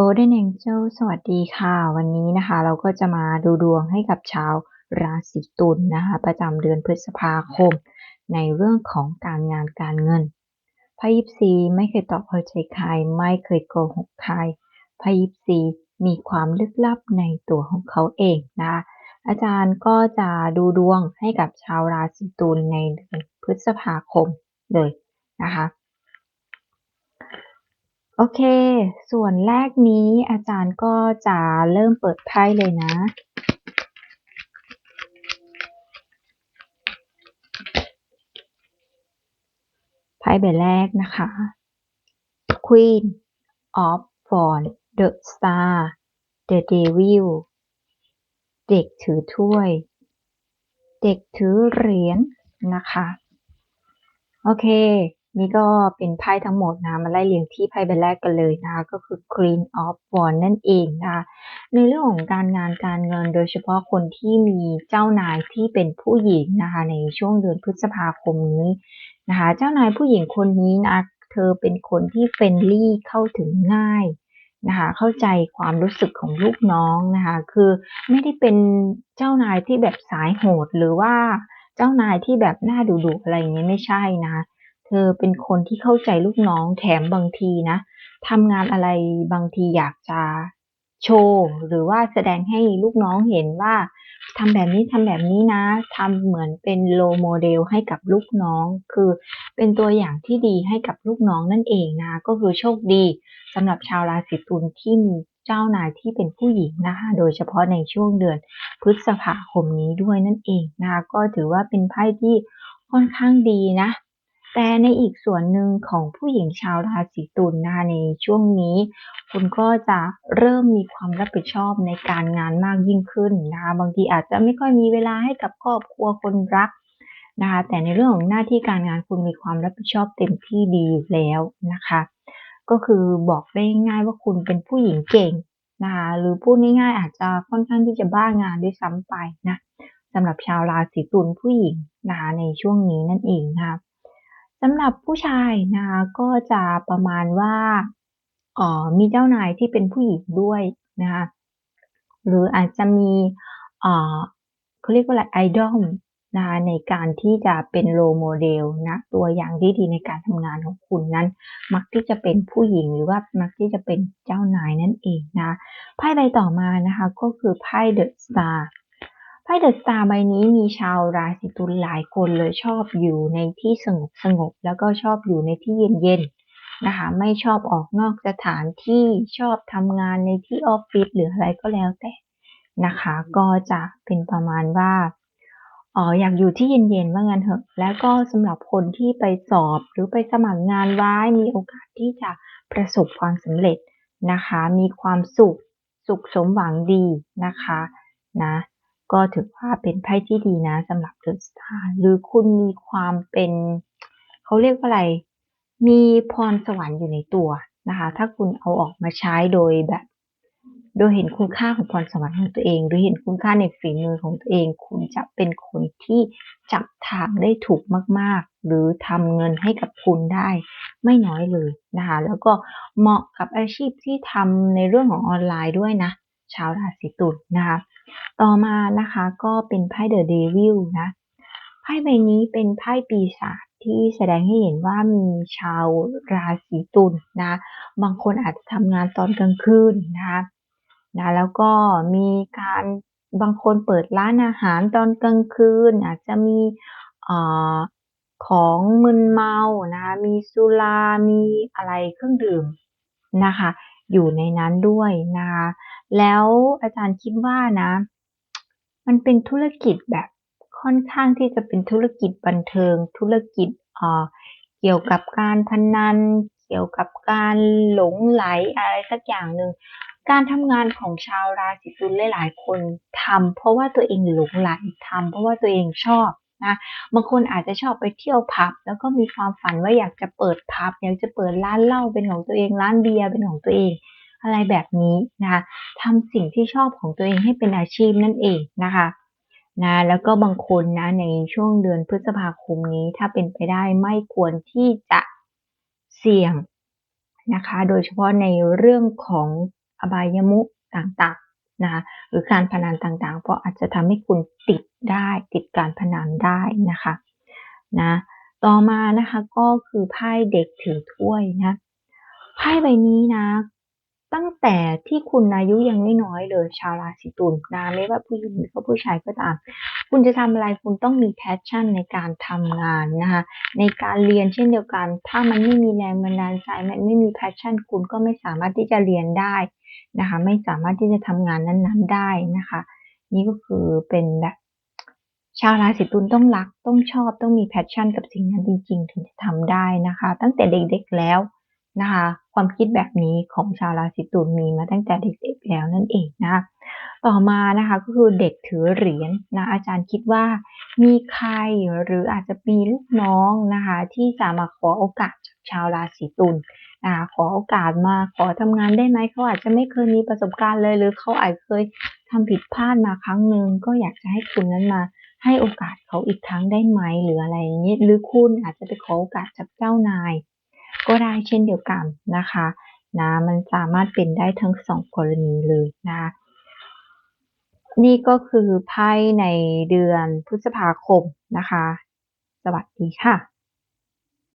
Golden Angel สวัสดีค่ะ วันนี้นะคะ เราก็จะมาดูดวงให้กับชาวราศีตุลนะคะ ประจำเดือนพฤษภาคม ในเรื่องของการงานการเงินพ่ยิปซีไม่เคยตอบเอาใจใครไม่เคยโกหกใครพ่ยิปซีมีความลึกลับในตัวของเขาเองนะคะอาจารย์ก็จะดูดวงให้กับชาวราศีตุลในเดือนพฤษภาคมเลยนะคะ โอเค ส่วนแรกนี้อาจารย์ก็จะเริ่มเปิดไพ่เลยนะ ไพ่ใบแรกนะคะ Queen of Wands The Star The Devil เด็กถือถ้วย เด็กถือเหรียญนนะคะ โอเค นี่ก็เป็นไพ่ทั้งหมดนะ มาไล่เรียงที่ไพ่ใบแรกกันเลยนะคะก็คือ Queen of Wands นั่นเองนะคะในเรื่องของการงานการเงินโดยเฉพาะคนที่มีเจ้านายที่เป็นผู้หญิงนะคะในช่วงเดือนพฤษภาคมนี้นะคะเจ้านายผู้หญิงคนนี้นะเธอเป็นคนที่เฟรนลี่เข้าถึงง่ายนะคะเข้าใจความรู้สึกของลูกน้องนะคะคือไม่ได้เป็นเจ้านายที่แบบสายโหดหรือว่าเจ้านายที่แบบหน้าดุๆอะไรอย่างเงี้ยไม่ใช่นะ เธอเป็นคนที่เข้าใจลูกน้องแถมบางทีนะทำงานอะไรบางทีอยากจะโชว์หรือว่าแสดงให้ลูกน้องเห็นว่าทำแบบนี้ทำแบบนี้นะทำเหมือนเป็นโลโมเดลให้กับลูกน้อง คือเป็นตัวอย่างที่ดีให้กับลูกน้องนั่นเองนะ ก็คือโชคดีสำหรับชาวราศีตุลที่มีเจ้านายที่เป็นผู้หญิงนะคะโดยเฉพาะในช่วงเดือนพฤษภาคมนี้ด้วยนั่นเองนะคะก็ถือว่าเป็นไพ่ที่ค่อนข้างดีนะ แต่ในอีกส่วนหนึ่งของผู้หญิงชาวราศีตุลนะคะในช่วงนี้ คุณก็จะเริ่มมีความรับผิดชอบในการงานมากยิ่งขึ้นนะคะบางทีอาจจะไม่ค่อยมีเวลาให้กับครอบครัวคนรักนะคะแต่ในเรื่องของหน้าที่การงานคุณมีความรับผิดชอบเต็มที่ดีอยู่แล้วนะคะ ก็คือบอกได้ง่ายว่าคุณเป็นผู้หญิงเก่งนะคะหรือพูดง่ายๆอาจจะค่อนข้างที่จะบ้างานด้วยซ้ำไปนะสำหรับชาวราศีตุลผู้หญิงนะคะในช่วงนี้นั่นเองนะคะ สำหรับผู้ชายนะคะก็จะประมาณว่าอ๋อมีเจ้านายที่เป็นผู้หญิงด้วยนะคะหรืออาจจะมีอ่าเขาเรียกว่าอะไรไอดอลนะคะในการที่จะเป็นโลโมเดลนะตัวอย่างที่ดีในการทำงานของคุณนั้น มักที่จะเป็นผู้หญิงหรือว่ามักที่จะเป็นเจ้านายนั่นเองนะไพ่ใบต่อมานะคะก็คือไพ่เดอะสตาร์ ไพ่เดอะสตาร์ใบนี้มีชาวราศีตุลหลายคนเลยชอบอยู่ในที่สงบสงบแล้วก็ชอบอยู่ในที่เย็นเย็นนะคะไม่ชอบออกนอกสถานที่ชอบทำงานในที่ออฟฟิศหรืออะไรก็แล้วแต่นะคะ ก็จะเป็นประมาณว่าอ๋ออยากอยู่ที่เย็นๆว่างั้นเถอะ แล้วก็สำหรับคนที่ไปสอบหรือไปสมัครงานไว้มีโอกาสที่จะประสบความสำเร็จนะคะ มีความสุขสุขสมหวังดีนะคะนะ ก็ถือว่าเป็นไพ่ที่ดีนะสำหรับเดอะสตาร์หรือคุณมีความเป็นเขาเรียกว่าอะไร มีพรสวรรค์อยู่ในตัวนะคะ ถ้าคุณเอาออกมาใช้โดยแบบ โดยเห็นคุณค่าของพรสวรรค์ของตัวเอง หรือเห็นคุณค่าในฝีมือของตัวเอง คุณจะเป็นคนที่จับทางได้ถูกมาก ๆ หรือทำเงินให้กับคุณได้ไม่น้อยเลยนะคะ แล้วก็เหมาะกับอาชีพที่ทำในเรื่องของออนไลน์ด้วยนะ ชาวราศีตุลนะคะ ต่อมานะคะก็เป็นไพ่เดอะเดวิลนะไพ่ใบนี้เป็นไพ่ปีศาจที่แสดงให้เห็นว่ามีชาวราศีตุลนะ บางคนอาจจะทำงานตอนกลางคืนนะคะนะแล้วก็มีการบางคนเปิดร้านอาหารตอนกลางคืน อาจจะมีอของมึนเมานะมีสุรามีอะไรเครื่องดื่มนะคะ อยู่ในนั้นด้วยนะคะ แล้วอาจารย์คิดว่านะ มันเป็นธุรกิจแบบค่อนข้างที่จะเป็นธุรกิจบันเทิง ธุรกิจเอ่อเกี่ยวกับการพนัน เกี่ยวกับการหลงไหลอะไรสักอย่างหนึ่งการทำงานของชาวราศีตุลหลายๆคนทำเพราะว่าตัวเองหลงไหลทำเพราะว่าตัวเองชอบนะบางคนอาจจะชอบไปเที่ยวผับ แล้วก็มีความฝันว่าอยากจะเปิดผับอยากจะเปิดร้านเหล้าเป็นของตัวเองร้านเบียร์เป็นของตัวเอง อะไรแบบนี้นะคะทำสิ่งที่ชอบของตัวเองให้เป็นอาชีพนั่นเองนะคะนะแล้วก็บางคนนะในช่วงเดือนพฤษภาคมนี้ถ้าเป็นไปได้ไม่ควรที่จะเสี่ยงนะคะ โดยเฉพาะในเรื่องของอบายมุขต่างๆนะคะหรือการพนันต่างๆ เพราะอาจจะทำให้คุณติดได้ติดการพนันได้นะคะนะต่อมานะคะก็คือไพ่เด็กถือถ้วยนะไพ่ใบนี้นะ ตั้งแต่ที่คุณอายุยังไม่น้อยเลย ชาวราศีตุลนะไม่ว่าผู้หญิงหรือผู้ชายก็ตาม คุณจะทำอะไรคุณต้องมีแพชชั่นในการทำงานนะคะในการเรียนเช่นเดียวกัน ถ้ามันไม่มีแรงบันดาลใจมันไม่มีแพชชั่น คุณก็ไม่สามารถที่จะเรียนได้นะคะ ไม่สามารถที่จะทำงานนั้นๆได้นะคะ นี่ก็คือเป็นแบบชาวราศีตุลต้องรักต้องชอบต้องมีแพชชั่นกับสิ่งนั้นจริงๆ ถึงจะทำได้นะคะ ตั้งแต่เด็กๆแล้วนะคะ ความคิดแบบนี้ของชาวราศีตุลมีมาตั้งแต่เด็กๆแล้วนั่นเองนะต่อมานะคะก็คือเด็กถือเหรียญนะอาจารย์คิดว่า มีใครหรืออาจจะมีลูกน้องนะคะที่จะมาขอโอกาสจากชาวราศีตุลนะคะขอโอกาสมาขอทำงานได้ไหมเขาอาจจะไม่เคยมีประสบการณ์เลย หรือเขาอาจเคยทำผิดพลาดมาครั้งหนึ่งก็อยากจะให้คุณนั้นมาให้โอกาสเขาอีกครั้งได้ไหมหรืออะไรอย่างนี้หรือคุณอาจจะไปขอโอกาสจากเจ้านาย ก็ได้เช่นเดียวกันนะคะนะมันสามารถเป็นได้ทั้งสองกรณีเลยนะนี่ก็คือไพ่ในเดือนพฤษภาคมนะคะ สวัสดีค่ะ